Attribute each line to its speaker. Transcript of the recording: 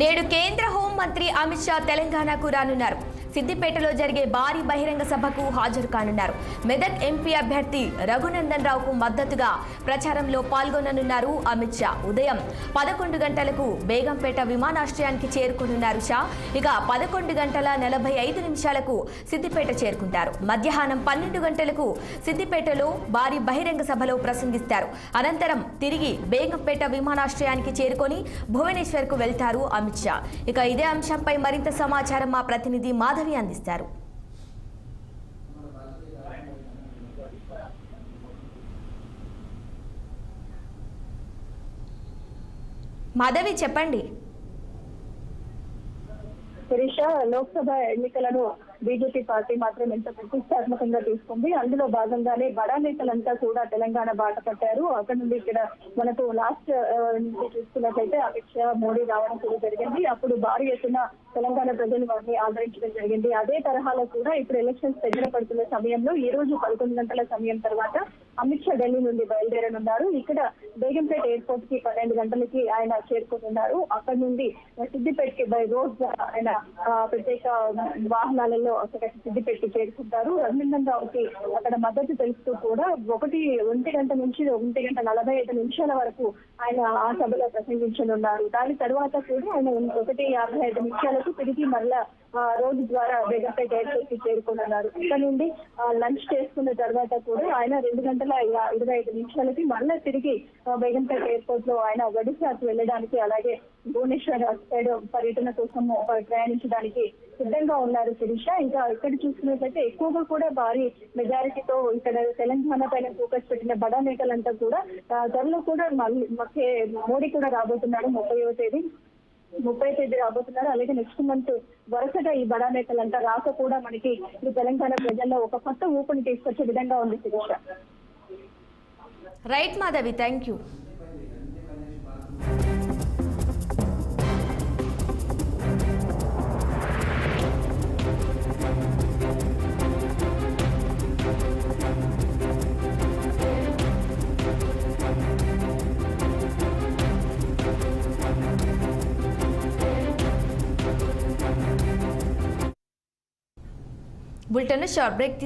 Speaker 1: నేడు కేంద్ర హోంమంత్రి అమిత్ షా తెలంగాణకు రానున్నారు. సిద్దిపేటలో జరిగే భారీ బహిరంగ సభకు హాజరు కానున్నారు. మెదక్ ఎంపీ అభ్యర్థి రఘునందన్ రావుకు మద్దతుగా ప్రచారంలో పాల్గొననున్నారు అమిత్ షా. ఉదయం పదకొండు గంటలకు బేగంపేట విమానాశ్రయానికి చేరుకోనున్నారు షా. ఇక పదకొండు గంటల నలభై ఐదు నిమిషాలకు సిద్దిపేట చేరుకుంటారు. మధ్యాహ్నం పన్నెండు గంటలకు సిద్దిపేటలో భారీ బహిరంగ సభలో ప్రసంగిస్తారు. అనంతరం తిరిగి బేగంపేట విమానాశ్రయానికి చేరుకొని భువనేశ్వర్కు వెళ్తారు అమిత్ షా. ఇక ఇదే అంశంపై మరింత సమాచారం మా ప్రతినిధి మాధవ్ అందిస్తారు. మాధవి చెప్పండి.
Speaker 2: శిరీష లోక్సభ ఎన్నికలను బీజేపీ పార్టీ మాత్రం ఎంత ప్రతిష్టాత్మకంగా తీసుకుంది. అందులో భాగంగానే బడా నేతలంతా కూడా తెలంగాణ బాట పట్టారు. అక్కడ నుండి ఇక్కడ మనకు లాస్ట్ నుంచి చూసుకున్నట్లయితే అమిత్ షా మోడీ రావడం కూడా జరిగింది. అప్పుడు భారీ ఎత్తున తెలంగాణ ప్రజలు వారిని ఆదరించడం జరిగింది. అదే తరహాలో కూడా ఇప్పుడు ఎలక్షన్స్ దగ్గర పడుతున్న సమయంలో ఈ రోజు పదకొండు గంటల సమయం తర్వాత అమిత్ షా ఢిల్లీ నుండి బయలుదేరనున్నారు. ఇక్కడ బేగంపేట ఎయిర్పోర్ట్కి పన్నెండు గంటలకి ఆయన చేరుకుంటున్నారు అక్కడ నుండి సిద్దిపేటకి బై రోడ్ ఆయన ఆ, ప్రత్యేక వాహనాలలో అక్కడ సిద్దిపేటకి చేరుకుంటారు. రఘునందన్ రావుకి అక్కడ మద్దతు తెలుస్తూ కూడా ఒకటి ఒంటి గంట నుంచి ఒంటి గంట నలభై ఐదు నిమిషాల వరకు ఆయన ఆ సభలో ప్రసంగించనున్నారు. దాని తర్వాత కూడా ఆయన ఒకటి యాభై ఐదు నిమిషాలకు తిరిగి మరలా రోడ్డు ద్వారా బేగంపేట ఎయిర్పోర్ట్కి చేరుకున్నారు. ఇక్కడ నుండి లంచ్ చేసుకున్న తర్వాత కూడా ఆయన రెండు గంటల ఇరవై ఐదు నిమిషాలకి మళ్ళా తిరిగి బేగంపేట ఎయిర్పోర్ట్లో ఆయన ఒడిశాకు వెళ్ళడానికి అలాగే భువనేశ్వర్ సైడ్ పర్యటన కోసం ప్రయాణించడానికి సిద్ధంగా ఉన్నారు శిరీష. ఇంకా ఇక్కడ చూసుకున్నట్లయితే ఎక్కువగా కూడా భారీ మెజారిటీతో ఇక్కడ తెలంగాణ పైన ఫోకస్ పెట్టిన బడా నేతలంతా కూడా త్వరలో కూడా మళ్ళీ మోడీ కూడా రాబోతున్నాడు ముప్పైవ తేదీ. ముప్పై తేదీ రాబోతున్నారు. అలాగే నెక్స్ట్ మంత్ వరుసగా ఈ బడా నేతలంతా రాక కూడా మనకి ఈ తెలంగాణ ప్రజల్లో ఒక కొత్త ఊపుని తీసుకొచ్చే విధంగా ఉంది Sirisha.
Speaker 1: Right, Madhavi, thank you. Bulletin a short break.